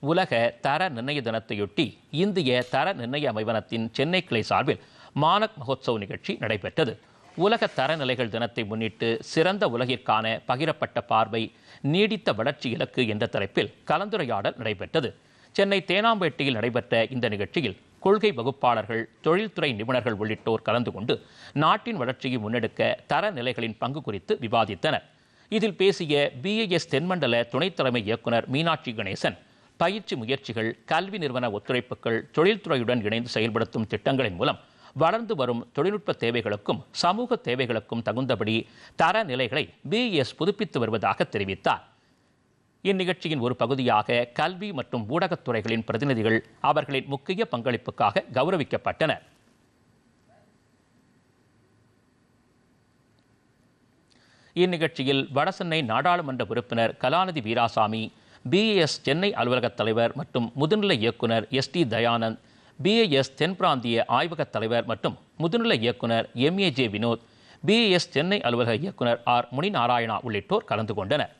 உலக தர நிர்ணய தினத்தையொட்டி இந்திய தர நிர்ணய அமைவனத்தின் சென்னை கிளை சார்பில் மானக் மகோத்சவ் நிகழ்ச்சி நடைபெற்றது. உலக தரநிலைகள் தினத்தை முன்னிட்டு சிறந்த உலகிற்கான பகிரப்பட்ட பார்வை நீடித்த வளர்ச்சி இலக்கு என்ற தலைப்பில் கலந்துரையாடல் நடைபெற்றது. சென்னை தேனாம்பேட்டையில் நடைபெற்ற இந்த நிகழ்ச்சியில் கொள்கை வகுப்பாளர்கள் தொழில்துறை நிபுணர்கள் உள்ளிட்டோர் கலந்து கொண்டு நாட்டின் வளர்ச்சியை முன்னெடுக்க தரநிலைகளின் பங்கு குறித்து விவாதித்தனர். இதில் பேசிய பிஏஎஸ் தென்மண்டல துணைத் தலைமை இயக்குனர் மீனாட்சி கணேசன் பயிற்சி முயற்சிகள் கல்வி நிறுவன ஒத்துழைப்புகள் தொழில்துறையுடன் இணைந்து செயல்படுத்தும் திட்டங்களின் மூலம் வளர்ந்து வரும் தொழில்நுட்ப தேவைகளுக்கும் சமூக தேவைகளுக்கும் தகுந்தபடி தரநிலைகளை பிஎஸ் புதுப்பித்து வருவதாக தெரிவித்தார். இந்நிகழ்ச்சியின் ஒரு பகுதியாக கல்வி மற்றும் ஊடகத்துறைகளின் பிரதிநிதிகள் அவர்களின் முக்கிய பங்களிப்புக்காக கௌரவிக்கப்பட்டனர். இந்நிகழ்ச்சியில் வடசென்னை நாடாளுமன்ற உறுப்பினர் கலாநிதி வீராசாமி பிஏஎஸ் சென்னை அலுவலகத் தலைவர் மற்றும் முதுநிலை இயக்குனர் எஸ் டி தயானந்த் பிஏஎஸ் தென்பிராந்திய ஆய்வகத் தலைவர் மற்றும் முதுநிலை இயக்குனர் எம்ஏஜே வினோத் பிஏஎஸ் சென்னை அலுவலக இயக்குனர் ஆர் முனிநாராயணா உள்ளிட்டோர் கலந்து கொண்டனர்.